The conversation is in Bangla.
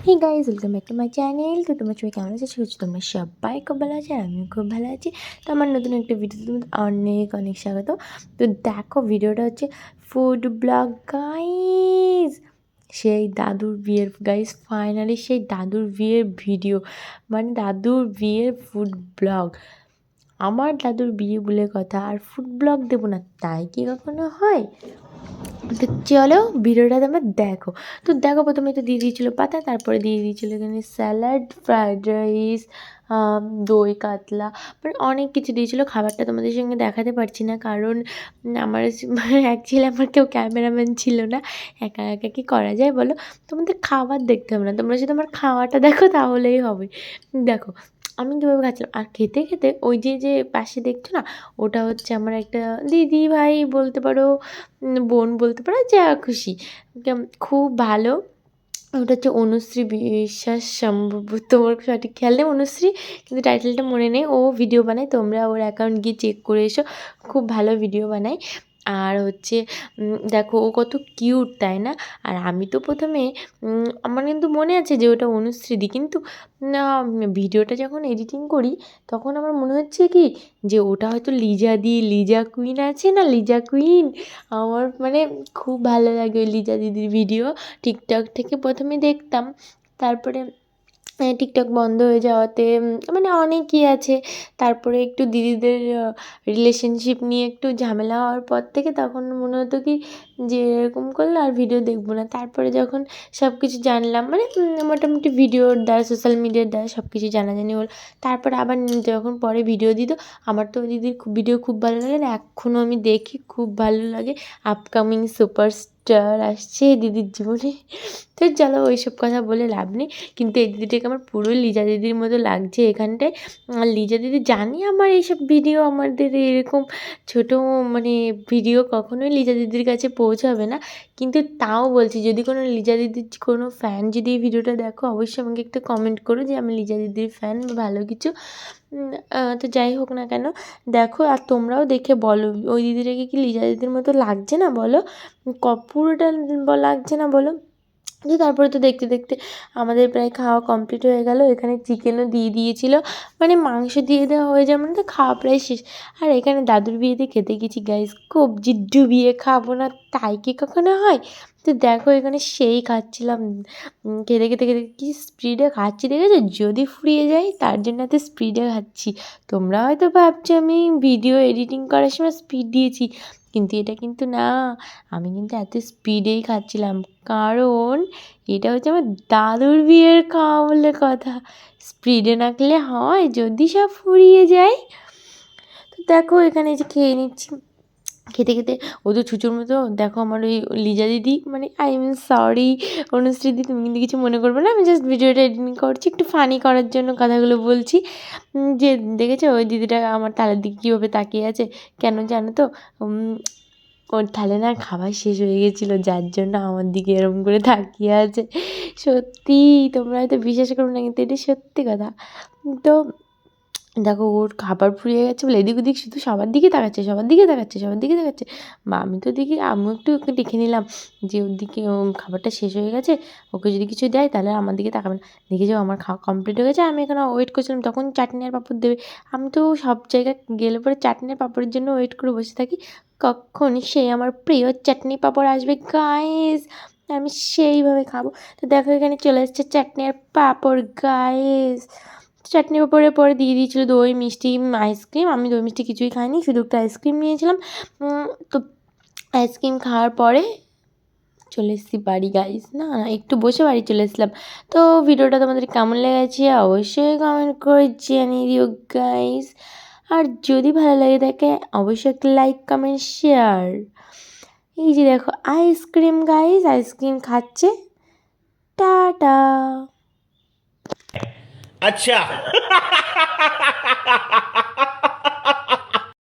Hey guys welcome back to my channel তো তোমার সবাই কেমন আছে? হচ্ছে তোমরা সবাই খুব ভালো আছে আমিও খুব ভালো আছি। তো আমার নতুন একটা ভিডিও তোমাদের অনেক অনেক স্বাগত। তো দেখো ভিডিওটা হচ্ছে ফুড ব্লগ গাইজ সেই দাদুর বিয়ের গাইজ ফাইনালি সেই দাদুর বিয়ের ভিডিও মানে দাদুর বিয়ের ফুড ব্লগ আমার দাদুর বিয়ে বলে কথা আর ফুড ব্লগ দেবো না, তাই কি কখনো হয়? তো চলো ভিডিওটা তোমরা দেখো। তো দেখো প্রথমে তো দিয়ে দিয়েছিলো পাতা, তারপরে দিয়ে দিয়েছিলো এখানে স্যালাড ফ্রায়েড রাইস দই, কাতলা মানে অনেক কিছু দিয়েছিলো। খাবারটা তোমাদের সঙ্গে দেখাতে পারছি না, কারণ আমার অ্যাকচুয়ালি আমার কেউ ক্যামেরাম্যান ছিল না, একা একা কি করা যায় বলো? তোমাদের খাবার দেখতে হবে না, তোমরা যদি আমার খাওয়াটা দেখো তাহলেই হবে। দেখো আমি কীভাবে খাচ্ছিলাম? আর খেতে খেতে ওই যে যে পাশে দেখছ না, ওটা হচ্ছে আমার একটা দিদি ভাই বলতে পারো বোন বলতে পারো, যা খুশি। খুব ভালো। ওটা হচ্ছে অনুশ্রী বিশ্বাস সম্ভবত ওর সঠিক খেয়াল নেই অনুশ্রী, কিন্তু টাইটেলটা মনে নেই। ও ভিডিও বানায়, তোমরা ওর অ্যাকাউন্ট গিয়ে চেক করে এসো। খুব ভালো ভিডিও বানায়। আর হচ্ছে দেখো ও কত কিউট, তাই না? আর আমি তো প্রথমে আমার কিন্তু মনে আছে যে ওটা অনুশ্রীদি কিন্তু না ভিডিওটা যখন এডিটিং করি, তখন আমার মনে হচ্ছে কি, যে ওটা হয়তো লিজা দি, লিজা কুইন আছে না? লিজা কুইন আমার মানে খুব ভালো লাগে ওই লিজা দিদির ভিডিও টিকটক থেকে প্রথমে দেখতাম। তারপরে টিকটক বন্ধ হয়ে যাওয়াতে মানে অনেকই আছে। তারপরে একটু দিদিদের রিলেশনশিপ নিয়ে একটু ঝামেলা হওয়ার পর থেকে তখন মনে হতো কি যে এরকম করলে আর ভিডিও দেখব না। তারপরে যখন সব কিছু জানলাম মানে মোটামুটি ভিডিওর দ্বারা সোশ্যাল মিডিয়ার দ্বারা সব কিছু জানাজানি হলো। তারপরে আবার যখন পরে ভিডিও দিত, আমার তো দিদির ভিডিও খুব ভালো লাগে এখনও আমি দেখি, খুব ভালো লাগে। আপকামিং সুপারস্টার আসছে দিদির জীবনে। তো চলো ওইসব কথা বলে লাভ নেই। কিন্তু এই দিদিটাকে আমার পুরো লিজা দিদির মতো লাগছে এখানটায়। আর লিজা দিদি জানি আমার এইসব ভিডিও আমাদের এরকম ছোটো মানে ভিডিও কখনোই লিজা দিদির কাছে পৌঁছাবে না। কিন্তু তাও বলছি, যদি কোনো লিজা দিদির কোনো ফ্যান যদি এই ভিডিওটা দেখো, অবশ্যই আমাকে একটু কমেন্ট করো যে আমি লিজা দিদির ফ্যান ভালো কিছু। তো যাই হোক না কেন। দেখো, আর তোমরাও দেখে বলো, ওই দিদিটাকে কি লিজা দিদির মতো লাগছে না বলো? ক, পুরোটা লাগছে না বলো? তো তারপরে তো দেখতে দেখতে আমাদের প্রায় খাওয়া কমপ্লিট হয়ে গেল। এখানে চিকেনও দিয়ে দিয়েছিল। মানে মাংস দিয়ে দেওয়া হয়ে যাবে মানে তো খাওয়া প্রায় শেষ। আর এখানে দাদুর বিয়েতে খেতে গেছি গাইস কবজি ডুবিয়ে খাব না, তাই কি কখনো হয়? তো দেখো এখানে সেই খাচ্ছিলাম। খেতে খেতে খেতে কি স্পিডে খাচ্ছি দেখেছ? যদি ফুরিয়ে যায় তার জন্য এত স্পিডে খাচ্ছি। তোমরা হয়তো ভাবছ আমি ভিডিও এডিটিং করার সময় স্পিড দিয়েছি, কিন্তু এটা কিন্তু না। আমি কিন্তু এত স্পিডেই খাচ্ছিলাম। কারণ এটা হচ্ছে আমার দাদুর বিয়ের খাওয়া বলে কথা স্পিডে না খেলে হয়, যদি সব ফুরিয়ে যায়। তো দেখো এখানে যে খেয়ে নিচ্ছি। খেতে খেতে ও তো ছুচোর মতো, দেখো আমার ওই লিজা দিদি মানে আই এম সরি অনুশ্রী দিদি, তুমি কিন্তু কিছু মনে করবে না, আমি জাস্ট ভিডিওটা এডিটিং করছি, একটু ফানি করার জন্য কথাগুলো বলছি। যে দেখেছ ওই দিদিটা আমার থালার দিকে কীভাবে তাকিয়ে আছে, কেন জানো তো? ওর থালে না খাবার শেষ হয়ে গেছিল, যার জন্য আমার দিকে এরকম করে তাকিয়ে আছে। সত্যি, তোমরা হয়তো বিশ্বাস করো না, কিন্তু এটা সত্যি কথা। তো দেখো, ওর খাবার ফুরিয়ে গেছে বলে এদিক ওদিক শুধু সবার দিকে তাকাচ্ছে, সবার দিকে তাকাচ্ছে, সবার দিকে তাকাচ্ছে। বা আমি তো দেখি, আমিও একটু ওকে দেখে নিলাম যে ওর দিকে খাবারটা শেষ হয়ে গেছে, ওকে যদি কিছু দেয় তাহলে আমার দিকে তাকাবে না। দেখে যাও, আমার খাওয়া কমপ্লিট হয়ে গেছে, আমি এখানে ওয়েট করছিলাম, তখন চাটনি আর পাঁপড় দেবে। আমি তো সব জায়গায় গেলে পরে চাটনি আর পাঁপড়ের জন্য ওয়েট করে বসে থাকি। কখন সেই আমার প্রিয় চাটনি পাঁপড় আসবে গাইস আমি সেইভাবে খাব। তো দেখো, এখানে চলে এসছে চাটনি আর পাঁপড় গাইস চাটনি পাঁপড়ের পরে দিয়ে দিয়েছিলো দই, মিষ্টি আইসক্রিম আমি দই, মিষ্টি কিছুই খাইনি, শুধু একটা আইসক্রিম নিয়েছিলাম। তো আইসক্রিম খাওয়ার পরে চলে এসেছি বাড়ি গাইস না একটু বসে বাড়ি চলে এসেছিলাম। তো ভিডিওটা তোমাদের কেমন লেগেছে অবশ্যই কমেন্ট করে জানিয়ে দিও গাইস আর যদি ভালো লাগে থাকে অবশ্যই একটা লাইক কমেন্ট শেয়ার এই যে দেখো ice cream guys ice cream খাচ্ছে। টাটা। अच्छा।